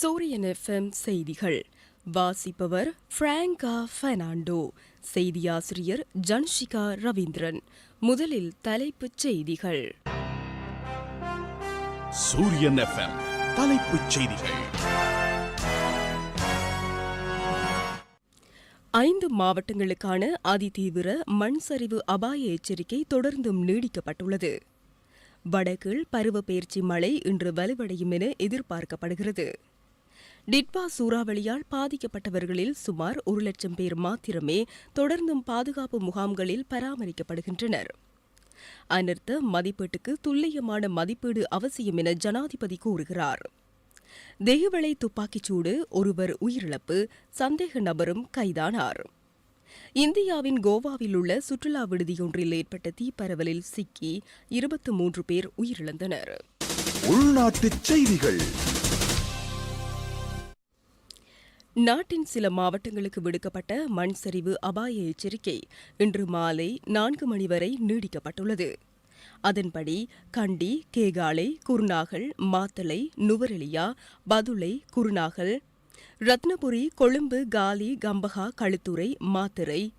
சூரியன் எஃப்எம் செய்திகள். வாசிப்பவர் பிராங்கா பெர்னாண்டோ செய்தியாசிரியர் ஜன்ஷிகா ரவீந்திரன் முதலில் தலைப்புச் செய்திகள். சூரியன் எஃப்எம் தலைப்புச் செய்திகள். ஐந்து மாவட்டங்களுக்கான அதிதீவிர மண் சரிவு அபாய எச்சரிக்கை தொடர்ந்தும் நீடிக்கப்பட்டுள்ளது. வடகிழ் பருவப்பெயர்ச்சி மழை இன்று வலுவடையும் என எதிர்பார்க்கப்படுகிறது. டிட்வா சூறாவளியால் பாதிக்கப்பட்டவர்களில் சுமார் ஒரு லட்சம் பேர் மாத்திரமே தொடர்ந்தும் பாதுகாப்பு முகாம்களில் பராமரிக்கப்படுகின்றனர். அனர்த்த மதிப்பீட்டுக்கு துல்லியமான மதிப்பீடு அவசியம் என ஜனாதிபதி கூறுகிறார். தெய்வளை துப்பாக்கிச்சூடு ஒருவர் உயிரிழப்பு சந்தேக நபரும் கைதானார். இந்தியாவின் கோவாவில் உள்ள சுற்றுலா விடுதியொன்றில் ஏற்பட்ட தீப்பரவலில் சிக்கி இருபத்து மூன்று பேர் உயிரிழந்தனர். உள்நாட்டுச் செய்திகள். நாட்டின் சில மாவட்டங்களுக்கு விடுக்கப்பட்ட மண் சரிவு அபாய எச்சரிக்கை இன்று மாலை நான்கு மணி வரை நீடிக்கப்பட்டுள்ளது. அதன்படி கண்டி கேகாலை குருநாகல் மாத்தளை நுவரெலியா பதுளை குருநாகல் ரத்னபுரி கொழும்பு காலி கம்பகா களுத்துறை மாத்தறை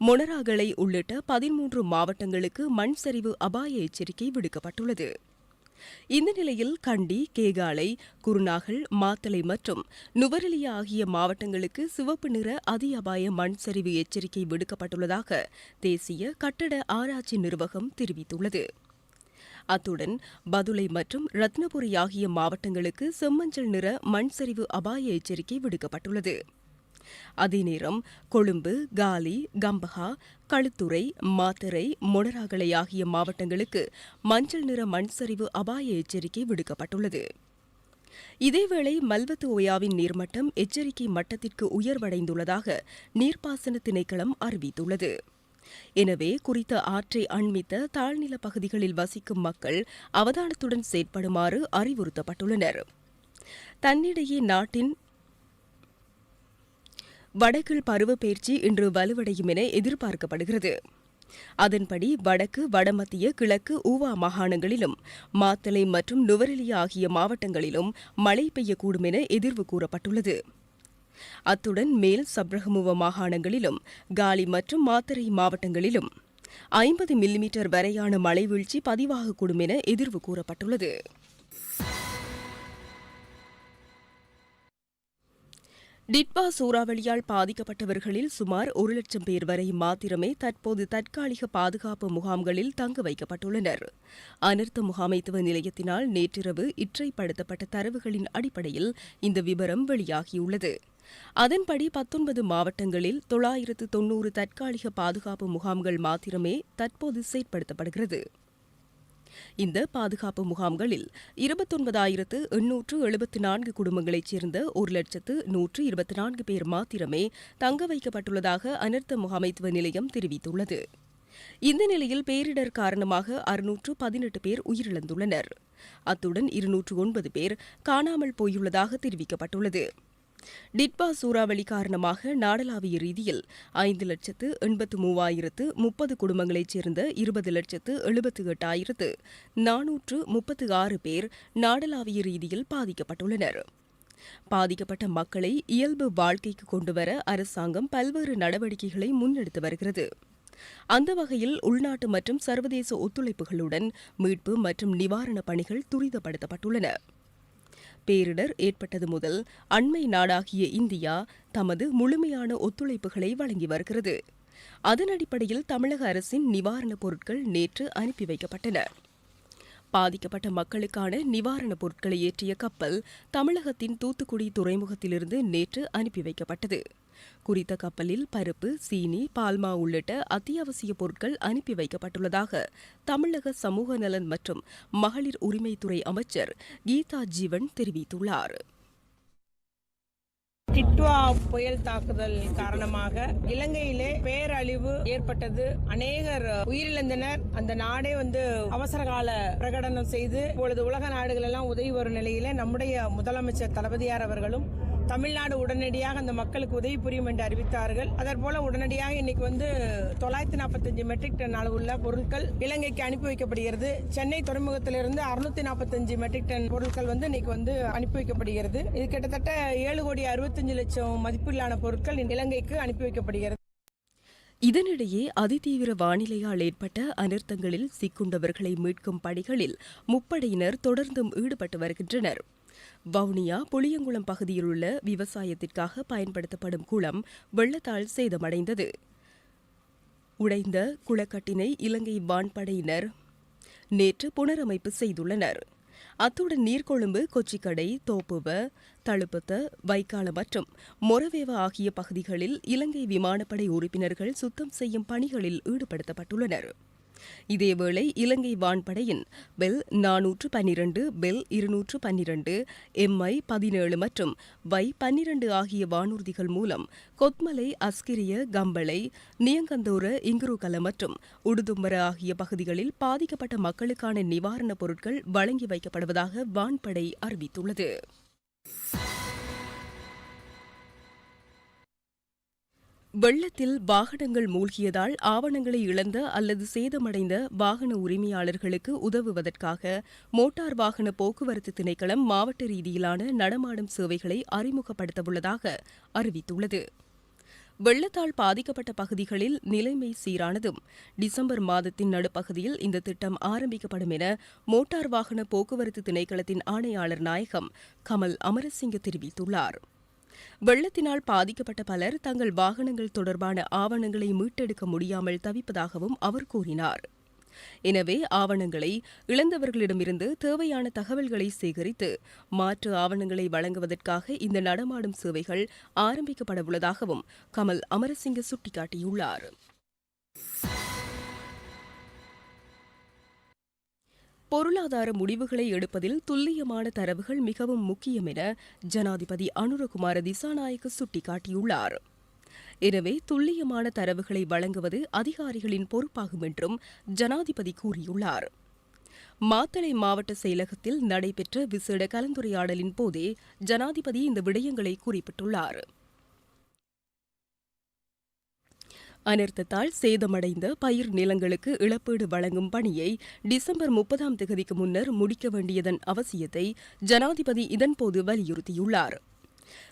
மொனராகலை உள்ளிட்ட பதிமூன்று மாவட்டங்களுக்கு மண் சரிவு அபாய எச்சரிக்கை விடுக்கப்பட்டுள்ளது. இந்த நிலையில் கண்டி கேகாலை குருநாகல் மாத்தளை மற்றும் நுவரெலியா ஆகிய மாவட்டங்களுக்கு சிவப்பு நிற அதி அபாய மண் சரிவு எச்சரிக்கை விடுக்கப்பட்டுள்ளதாக தேசிய கட்டட ஆராய்ச்சி நிர்வாகம் தெரிவித்துள்ளது. அத்துடன் பதுளை மற்றும் ரத்னபுரி ஆகிய மாவட்டங்களுக்கு செம்மஞ்சள் நிற மண் சரிவு அபாய எச்சரிக்கை விடுக்கப்பட்டுள்ளது. அதேநேரம் கொழும்பு காலி கம்பஹா களுத்துறை மாத்தறை மொனராகலை ஆகிய மாவட்டங்களுக்கு மஞ்சள் நிற மண் சரிவு அபாய எச்சரிக்கை விடுக்கப்பட்டுள்ளது. இதேவேளை மல்வத்து ஓயாவின் நீர்மட்டம் எச்சரிக்கை மட்டத்திற்கு உயர்வடைந்துள்ளதாக நீர்ப்பாசன திணைக்களம் அறிவித்துள்ளது. எனவே குறித்த ஆற்றை அண்மித்த தாழ்நில பகுதிகளில் வசிக்கும் மக்கள் அவதானத்துடன் செயற்படுமாறு அறிவுறுத்தப்பட்டுள்ளனர். தன்னிடையே நாட்டின் வடக்கில் பருவப்பெயர்ச்சி இன்று வலுவடையும் என எதிர்பார்க்கப்படுகிறது. அதன்படி வடக்கு வடமத்திய கிழக்கு ஊவா மாகாணங்களிலும் மாத்தளை மற்றும் நுவரெலியா ஆகிய மாவட்டங்களிலும் மழை பெய்யக்கூடும் என எதிர்வு கூறப்பட்டுள்ளது. அத்துடன் மேல் சப்ரகமுவ மாகாணங்களிலும் காலி மற்றும் மாத்தரை மாவட்டங்களிலும் ஐம்பது மில்லிமீட்டர் வரையான மழை வீழ்ச்சி பதிவாகக்கூடும் என எதிர்வு கூறப்பட்டுள்ளது. டிட்வா சூறாவளியால் பாதிக்கப்பட்டவர்களில் சுமார் ஒரு லட்சம் பேர் வரை மாத்திரமே தற்போது தற்காலிக பாதுகாப்பு முகாம்களில் தங்க வைக்கப்பட்டுள்ளனர். அனர்த்த முகாமைத்துவ நிலையத்தினால் நேற்றிரவு இற்றைப்படுத்தப்பட்ட தரவுகளின் அடிப்படையில் இந்த விவரம் வெளியாகியுள்ளது. அதன்படி பத்தொன்பது மாவட்டங்களில் தொள்ளாயிரத்து தொன்னூறு தற்காலிக பாதுகாப்பு முகாம்கள் மாத்திரமே தற்போது செயற்படுத்தப்படுகிறது. இந்த பாதுகாப்பு முகாம்களில் இருபத்தொன்பதாயிரத்து எண்ணூற்று எழுபத்தி நான்கு குடும்பங்களைச் சேர்ந்த ஒரு லட்சத்து நூற்று இருபத்தி நான்கு பேர் மாத்திரமே தங்க வைக்கப்பட்டுள்ளதாக அனர்த்த முகாமைத்துவ நிலையம் தெரிவித்துள்ளது. இந்த நிலையில் பேரிடர் காரணமாக அறுநூற்று பதினெட்டு பேர் உயிரிழந்துள்ளனர். அத்துடன் இருநூற்று ஒன்பது பேர் காணாமல் போயுள்ளதாக தெரிவிக்கப்பட்டுள்ளது. டிட்பா சூறாவளி காரணமாக நாடளாவிய ரீதியில் ஐந்து லட்சத்து எண்பத்து மூவாயிரத்து முப்பது குடும்பங்களைச் சேர்ந்த இருபது லட்சத்து எழுபத்து எட்டாயிரத்து நானூற்று முப்பத்து ஆறு பேர் நாடளாவிய ரீதியில் பாதிக்கப்பட்டுள்ளனர். பாதிக்கப்பட்ட மக்களை இயல்பு வாழ்க்கைக்கு கொண்டுவர அரசாங்கம் பல்வேறு நடவடிக்கைகளை முன்னெடுத்து வருகிறது. அந்த வகையில் உள்நாட்டு மற்றும் சர்வதேச ஒத்துழைப்புகளுடன் மீட்பு மற்றும் நிவாரணப் பணிகள் துரிதப்படுத்தப்பட்டுள்ளன. பேரிடர் ஏற்பட்டது முதல் அண்மை நாடாகிய இந்தியா தமது முழுமையான ஒத்துழைப்புகளை வழங்கி வருகிறது. அதன் அடிப்படையில் தமிழக அரசின் நிவாரணப் பொருட்கள் நேற்று அனுப்பி வைக்கப்பட்டன. பாதிக்கப்பட்ட மக்களுக்கான நிவாரணப் பொருட்களை ஏற்றிய கப்பல் தமிழகத்தின் தூத்துக்குடி துறைமுகத்திலிருந்து நேற்று அனுப்பி வைக்கப்பட்டது. குறித்த கப்பலில் பருப்பு சீனி பால்மா உள்ளிட்ட அத்தியாவசிய பொருட்கள் அனுப்பி வைக்கப்பட்டுள்ளதாக தமிழக சமூக நலன் மற்றும் மகளிர் உரிமைத்துறை அமைச்சர் கீதா ஜீவன் தெரிவித்துள்ளார். கிட்வா புயல் தாக்குதல் காரணமாக இலங்கையிலே பேரழிவு ஏற்பட்டது. அநேகர் உயிரிழந்தனர். அந்த நாடே வந்து அவசர கால பிரகடனம் செய்து இப்பொழுது உலக நாடுகள் எல்லாம் உதவி வரும் நிலையில நம்முடைய முதலமைச்சர் தளபதியார் அவர்களும் தமிழ்நாடு உடனடியாக அந்த மக்களுக்கு உதவி புரியும் என்று அறிவித்தார்கள். அதற்போல உடனடியாக இன்னைக்கு வந்து தொள்ளாயிரத்தி நாற்பத்தஞ்சு மெட்ரிக் டன் அளவுள்ள பொருட்கள் இலங்கைக்கு அனுப்பி வைக்கப்படுகிறது. சென்னை துறைமுகத்திலிருந்து அறுநூத்தி நாற்பத்தஞ்சு மெட்ரிக் டன் பொருட்கள் வந்து இன்னைக்கு வந்து அனுப்பி வைக்கப்படுகிறது. இது கிட்டத்தட்ட ஏழு கோடி அறுபத்தஞ்சு லட்சம் மதிப்பிலான பொருட்கள் இலங்கைக்கு அனுப்பி வைக்கப்படுகிறது. இதனிடையே அதிதீவிர வானிலையால் ஏற்பட்ட அனர்த்தங்களில் சிக்குண்டவர்களை மீட்கும் பணிகளில் முப்படையினர் தொடர்ந்தும் ஈடுபட்டு வருகின்றனர். வவுனியா புளியங்குளம் பகுதியில் உள்ள விவசாயத்திற்காக பயன்படுத்தப்படும் குளம் வெள்ளத்தால் சேதமடைந்தது. உடைந்த குளக்கட்டினை இலங்கை வான்படையினர் நேற்று புனரமைப்பு செய்துள்ளனர். அத்துடன் நீர்கொழும்பு கொச்சிக்கடை தோப்புவ தழுப்பத்த வைக்கால மற்றும் மொரவேவ ஆகிய பகுதிகளில் இலங்கை விமானப்படை உறுப்பினர்கள் சுத்தம் செய்யும் பணிகளில் ஈடுபடுத்தப்பட்டுள்ளனர். இதேவேளை இலங்கை வான்படையின் பெல் நானூற்று பன்னிரண்டு பெல் இருநூற்று பன்னிரண்டு எம்ஐ பதினேழு மற்றும் வை பன்னிரண்டு ஆகிய வானூர்திகள் மூலம் கொத்மலை அஸ்கிரிய கம்பளை நியங்கந்தோர இங்குருகல மற்றும் உடுதும்பர ஆகிய பகுதிகளில் பாதிக்கப்பட்ட மக்களுக்கான நிவாரணப் பொருட்கள் வழங்கி வைக்கப்படுவதாக வான்படை அறிவித்துள்ளது. வெள்ளத்தில் வாகனங்கள் மூழ்கியதால் ஆவணங்களை இழந்த அல்லது சேதமடைந்த வாகன உரிமையாளர்களுக்கு உதவுவதற்காக மோட்டார் வாகன போக்குவரத்து திணைக்களம் மாவட்ட ரீதியிலான நடமாடும் சேவைகளை அறிமுகப்படுத்தவுள்ளதாக அறிவித்துள்ளது. வெள்ளத்தால் பாதிக்கப்பட்ட பகுதிகளில் நிலைமை சீரானதும் டிசம்பர் மாதத்தின் நடுப்பகுதியில் இந்த திட்டம் ஆரம்பிக்கப்படும் என மோட்டார் வாகன போக்குவரத்து திணைக்களத்தின் ஆணையாளர் நாயகம் கமல் அமரசிங்க தெரிவித்துள்ளார். வெள்ளத்தினால் பாதிக்கப்பட்ட பலர் தங்கள் வாகனங்கள் தொடர்பான ஆவணங்களை மீட்டெடுக்க முடியாமல் தவிப்பதாகவும் அவர் கூறினார். எனவே ஆவணங்களை இழந்தவர்களிடமிருந்து தேவையான தகவல்களை சேகரித்து மாற்று ஆவணங்களை வழங்குவதற்காக இந்த நடமாடும் சேவைகள் ஆரம்பிக்கப்படவுள்ளதாகவும் கமல் அமரசிங்க சுட்டிக்காட்டியுள்ளார். பொருளாதார முடிவுகளை எடுப்பதில் துல்லியமான தரவுகள் மிகவும் முக்கியம் என ஜனாதிபதி அனுரகுமார திசாநாயக்க சுட்டிக்காட்டியுள்ளார். எனவே துல்லியமான தரவுகளை வழங்குவது அதிகாரிகளின் பொறுப்பாகும் என்றும் ஜனாதிபதி கூறியுள்ளார். மாத்தளை மாவட்ட செயலகத்தில் நடைபெற்ற விசேட கலந்துரையாடலின் போதே ஜனாதிபதி இந்த விடயங்களை குறிப்பிட்டுள்ளார். அனர்த்தத்தால் சேதமடைந்த பயிர் நிலங்களுக்கு இழப்பீடு வழங்கும் பணியை டிசம்பர் முப்பதாம் தேதிக்கு முன்னர் முடிக்க வேண்டியதன் அவசியத்தை ஜனாதிபதி இதன்போது வலியுறுத்தியுள்ளார்.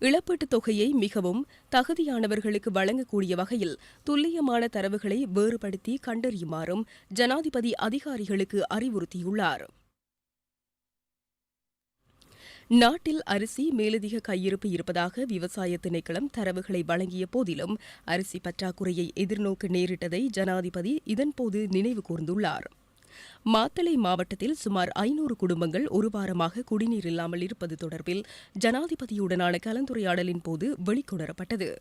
இழப்பீட்டுத் தொகையை மிகவும் தகுதியானவர்களுக்கு வழங்கக்கூடிய வகையில் துல்லியமான தரவுகளை வேறுபடுத்தி கண்டறியுமாறும் ஜனாதிபதி அதிகாரிகளுக்கு அறிவுறுத்தியுள்ளார். நாட்டில் அரிசி மேலதிக கையிருப்பு இருப்பதாக விவசாய திணைக்களம் தரவுகளை வழங்கிய போதிலும் அரிசி பற்றாக்குறையை எதிர்நோக்க நேரிட்டதை ஜனாதிபதி இதன்போது நினைவு கூர்ந்துள்ளார். மாத்தளை மாவட்டத்தில் சுமார் ஐநூறு குடும்பங்கள் ஒரு வாரமாக குடிநீர் இல்லாமல் இருப்பது தொடர்பில் ஜனாதிபதியுடனான கலந்துரையாடலின் போது வெளிக்கொணரப்பட்டது.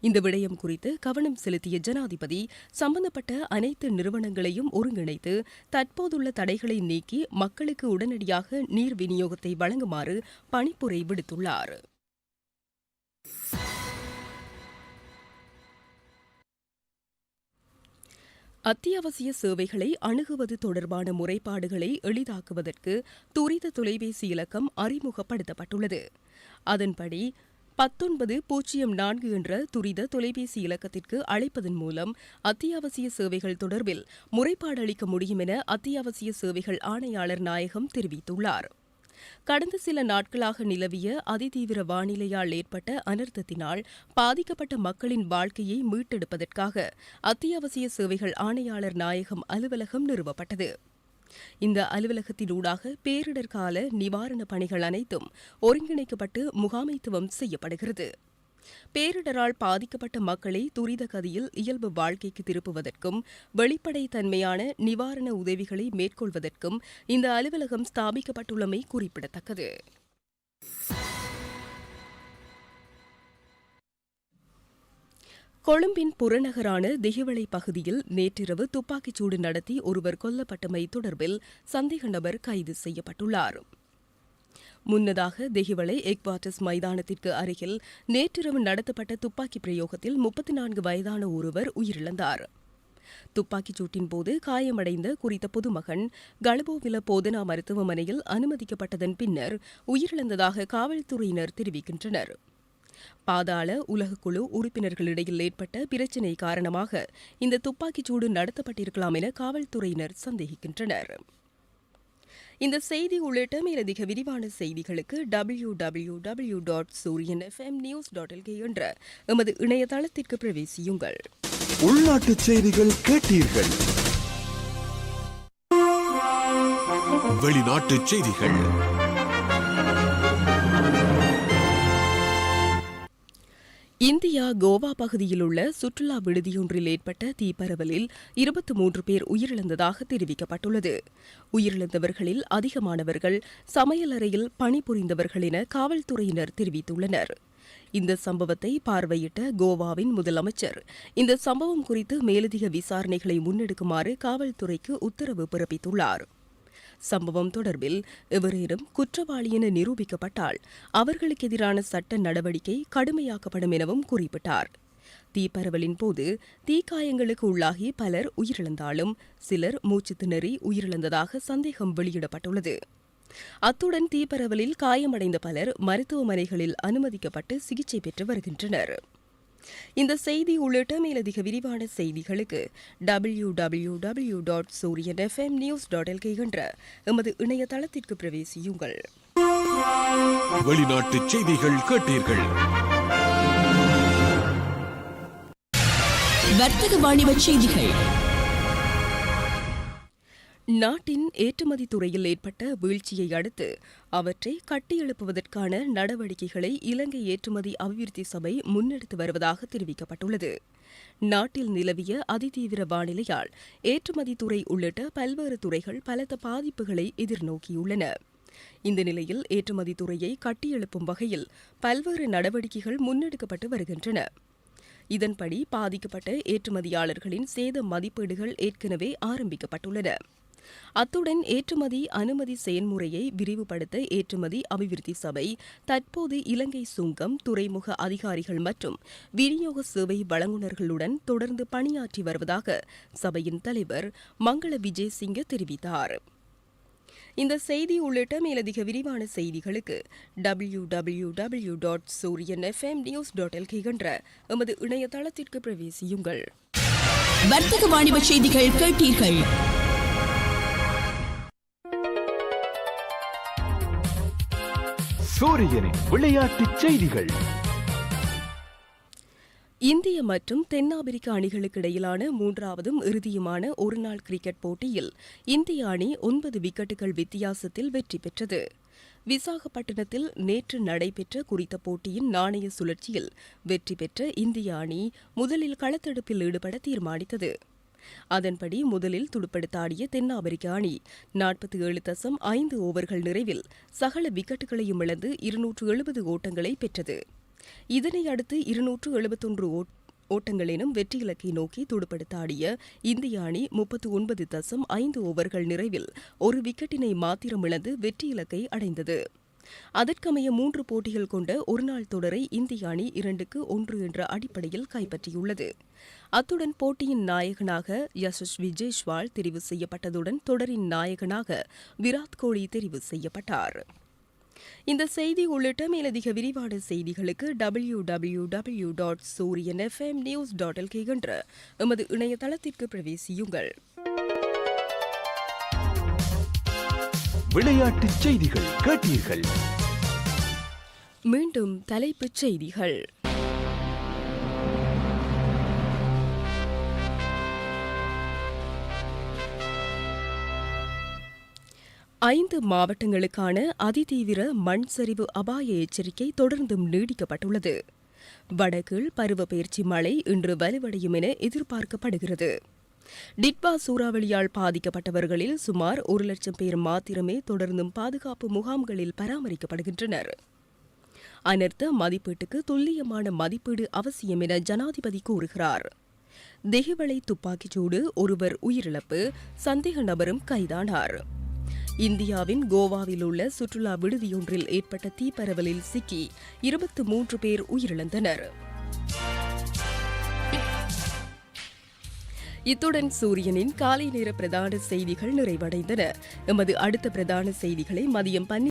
இந்த விடயம் குறித்து கவனம் செலுத்திய ஜனாதிபதி சம்பந்தப்பட்ட அனைத்து நிறுவனங்களையும் ஒருங்கிணைத்து தற்போதுள்ள தடைகளை நீக்கி மக்களுக்கு உடனடியாக நீர் விநியோகத்தை வழங்குமாறு பணிப்புரை விடுத்துள்ளார். அத்தியாவசிய சேவைகளை அணுகுவது தொடர்பான முறைப்பாடுகளை எளிதாக்குவதற்கு துரித தொலைபேசி இலக்கம் அறிமுகப்படுத்தப்பட்டுள்ளது. அதன்படி பத்தொன்பது பூஜ்ஜியம் நான்கு என்ற துரித தொலைபேசி இலக்கத்திற்கு அழைப்பதன் மூலம் அத்தியாவசிய சேவைகள் தொடர்பில் முறைப்பாடு அளிக்க முடியும் என அத்தியாவசிய சேவைகள் ஆணையாளர் நாயகம் தெரிவித்துள்ளார். கடந்த சில நாட்களாக நிலவிய அதிதீவிர வானிலையால் ஏற்பட்ட அனர்த்தத்தினால் பாதிக்கப்பட்ட மக்களின் வாழ்க்கையை மீட்டெடுப்பதற்காக அத்தியாவசிய சேவைகள் ஆணையாளர் நாயகம் அலுவலகம் நிறுவப்பட்டது. இந்த அலுவலகத்தினூடாக பேரிடர் கால நிவாரணப் பணிகள் அனைத்தும் ஒருங்கிணைக்கப்பட்டு முகாமைத்துவம் செய்யப்படுகிறது. பேரிடரால் பாதிக்கப்பட்ட மக்களை துரித கதியில் இயல்பு வாழ்க்கைக்கு திருப்புவதற்கும் வெளிப்படைத்தன்மையான நிவாரண உதவிகளை மேற்கொள்வதற்கும் இந்த அலுவலகம் ஸ்தாபிக்கப்பட்டுள்ளமை குறிப்பிடத்தக்கது. கொழும்பின் புறநகரான திகிவளை பகுதியில் நேற்றிரவு துப்பாக்கிச்சூடு நடத்தி ஒருவர் கொல்லப்பட்டமை தொடர்பில் சந்தேக நபர் கைது செய்யப்பட்டுள்ளார். முன்னதாக தெஹிவளை எக்வாட்டஸ் மைதானத்திற்கு அருகில் நேற்றிரவு நடத்தப்பட்ட துப்பாக்கி பிரயோகத்தில் முப்பத்தி நான்கு வயதான ஒருவர் உயிரிழந்தார். துப்பாக்கிச் சூட்டின் போது காயமடைந்த குறித்த பொதுமகன் கலபோவில போதனா மருத்துவமனையில் அனுமதிக்கப்பட்டதன் பின்னர் உயிரிழந்ததாக காவல்துறையினர் தெரிவிக்கின்றனர். பாதாள உலகக்குழு உறுப்பினர்களிடையில் ஏற்பட்ட பிரச்சினை காரணமாக இந்த துப்பாக்கிச்சூடு நடத்தப்பட்டிருக்கலாம் என காவல்துறையினர் சந்தேகிக்கின்றனர். இந்த செய்தி உள்ளிட்ட மேலதிக விரிவான செய்திகளுக்கு W W W dot Sooriyan FM news dot LK என்ற எமது இணையதளத்திற்கு பிரவேசியுங்கள். உள்நாட்டு செய்திகள் கேட்டீர்கள். வெளிநாட்டு செய்திகள். இந்தியா கோவா பகுதியில் உள்ள சுற்றுலா விடுதியொன்றில் ஏற்பட்ட தீப்பரவலில் இருபத்தி மூன்று பேர் உயிரிழந்ததாக தெரிவிக்கப்பட்டுள்ளது. உயிரிழந்தவர்களில் அதிகமானவர்கள் சமையலறையில் பணிபுரிந்தவர்கள் என காவல்துறையினர் தெரிவித்துள்ளனர். இந்த சம்பவத்தை பார்வையிட்ட கோவாவின் முதலமைச்சர் இந்த சம்பவம் குறித்து மேலதிக விசாரணைகளை முன்னெடுக்குமாறு காவல்துறைக்கு உத்தரவு பிறப்பித்துள்ளார். சம்பவம் தொடர்பில் எவரேனும் குற்றவாளி என நிரூபிக்கப்பட்டால் அவர்களுக்கு எதிரான சட்ட நடவடிக்கை கடுமையாக்கப்படும் எனவும் குறிப்பிட்டார். தீப்பரவலின் போது தீக்காயங்களுக்கு உள்ளாகி பலர் உயிரிழந்தாலும் சிலர் மூச்சு திணறி உயிரிழந்ததாக சந்தேகம் வெளியிடப்பட்டுள்ளது. அத்துடன் தீப்பரவலில் காயமடைந்த பலர் மருத்துவமனைகளில் அனுமதிக்கப்பட்டு சிகிச்சை பெற்று வருகின்றனர். இந்த செய்தி உள்ளிட்ட மேலதிக விரிவான செய்திகளுக்கு W W W dot Sooriyan FM news dot LK என்ற எமது இணையதளத்திற்கு பிரவேசியுங்கள். வெளிநாட்டு செய்திகள் கேட்டீர்கள். வர்த்தக வாணிப செய்திகள். நாட்டின் ஏற்றுமதி துறையில் ஏற்பட்ட வீழ்ச்சியை அடுத்து அவற்றை கட்டியெழுப்புவதற்கான நடவடிக்கைகளை இலங்கை ஏற்றுமதி அபிவிருத்தி சபை முன்னெடுத்து வருவதாக தெரிவிக்கப்பட்டுள்ளது. நாட்டில் நிலவிய அதிதீவிர வானிலையால் ஏற்றுமதி துறை உள்ளிட்ட பல்வேறு துறைகள் பலத்த பாதிப்புகளை எதிர்நோக்கியுள்ளன. இந்த நிலையில் ஏற்றுமதி துறையை கட்டியெழுப்பும் வகையில் பல்வேறு நடவடிக்கைகள் முன்னெடுக்கப்பட்டு வருகின்றன. இதன்படி பாதிக்கப்பட்ட ஏற்றுமதியாளர்களின் சேத மதிப்பீடுகள் ஏற்கனவே ஆரம்பிக்கப்பட்டுள்ளன. அத்துடன் ஏற்றுமதி அனுமதி செயல்முறையை விரிவுபடுத்த ஏற்றுமதி அபிவிருத்தி சபை தற்போது இலங்கை சுங்கம் துறைமுக அதிகாரிகள் மற்றும் விநியோக சேவை வழங்குநர்களுடன் தொடர்ந்து பணியாற்றி வருவதாக சபையின் தலைவர் மங்கள விஜயசிங்க தெரிவித்தார். இந்த செய்தி உள்ளிட்ட மேலதிக விரிவான செய்திகளுக்கு W W W dot Sooriyan FM news dot LK என்ற எமது இணையதளத்திற்கு பிரவேசியுங்கள். வர்த்தக வாணிப செய்திகள் கேட்டீர்கள். சூரியனின் விளையாட்டுச் செய்திகள். இந்திய மற்றும் தென்னாப்பிரிக்க அணிகளுக்கு இடையிலான மூன்றாவதும் இறுதியுமான ஒருநாள் கிரிக்கெட் போட்டியில் இந்திய அணி ஒன்பது விக்கெட்டுகள் வித்தியாசத்தில் வெற்றி பெற்றது. விசாகப்பட்டினத்தில் நேற்று நடைபெற்ற குறித்த போட்டியின் நாணய சுழற்சியில் வெற்றி பெற்ற இந்திய அணி முதலில் களத்தெடுப்பில் ஈடுபட தீர்மானித்தது. அதன்படி முதலில் துடுப்படுத்தாடிய தென்னாப்பிரிக்க அணி நாற்பத்தி ஏழு தசம் ஐந்து ஓவர்கள் நிறைவில் சகல விக்கெட்டுகளையும் இழந்து இருநூற்று எழுபது ஓட்டங்களை பெற்றது. இதனை அடுத்து இருநூற்று எழுபத்தொன்று ஓட்டங்களினும் வெற்றி இலக்கை நோக்கி துடுப்படுத்தாடிய இந்திய அணி முப்பத்து ஒன்பது தசம் ஐந்து ஓவர்கள் நிறைவில் ஒரு விக்கெட்டினை மாத்திரம் இழந்து வெற்றி இலக்கை அடைந்தது. அதற்கமைய மூன்று போட்டிகள் கொண்ட ஒருநாள் தொடரை இந்திய அணி இரண்டுக்கு ஒன்று என்ற அடிப்படையில் கைப்பற்றியுள்ளது. அத்துடன் போட்டியின் நாயகனாக யசஸ்வி ஜெய்ஸ்வால் தெரிவு செய்யப்பட்டதுடன் தொடரின் நாயகனாக விராட் கோலி தெரிவு செய்யப்பட்டார். இந்த செய்தி உள்ளிட்ட மேலதிக விரிவான செய்திகளுக்கு W W W dot Sooriyan FM news dot LK என்ற எமது இணையதளத்திற்கு பிரவேசியுங்கள். விளையாட்டுச் செய்திகள் கேட்டீர்கள். மீண்டும் தலைப்புச் செய்திகள். ஐந்து மாவட்டங்களுக்கான அதிதீவிர மண் சரிவு அபாய எச்சரிக்கை தொடர்ந்தும் நீடிக்கப்பட்டுள்ளது. வடகில் பருவப்பெயர்ச்சி மழை இன்று வலுவடையும் என எதிர்பார்க்கப்படுகிறது. டிட்பா சூறாவளியால் பாதிக்கப்பட்டவர்களில் சுமார் ஒரு லட்சம் பேர் மாத்திரமே தொடர்ந்தும் பாதுகாப்பு முகாம்களில் பராமரிக்கப்படுகின்றனர். அனர்த்த மதிப்பீட்டுக்கு துல்லியமான மதிப்பீடு அவசியம் என ஜனாதிபதி கூறுகிறார். தெஹிவளை துப்பாக்கிச்சூடு ஒருவர் உயிரிழப்பு சந்தேக நபரும் கைதானார். இந்தியாவின் கோவாவில் உள்ள சுற்றுலா விடுதியொன்றில் ஏற்பட்ட தீப்பரவலில் சிக்கி இருபத்து மூன்று பேர் உயிரிழந்தனர். இத்துடன் சூரியனின் காலை நேர பிரதான செய்திகள் நிறைவடைந்தன. எமது அடுத்த பிரதான செய்திகளை மதியம் பன்னி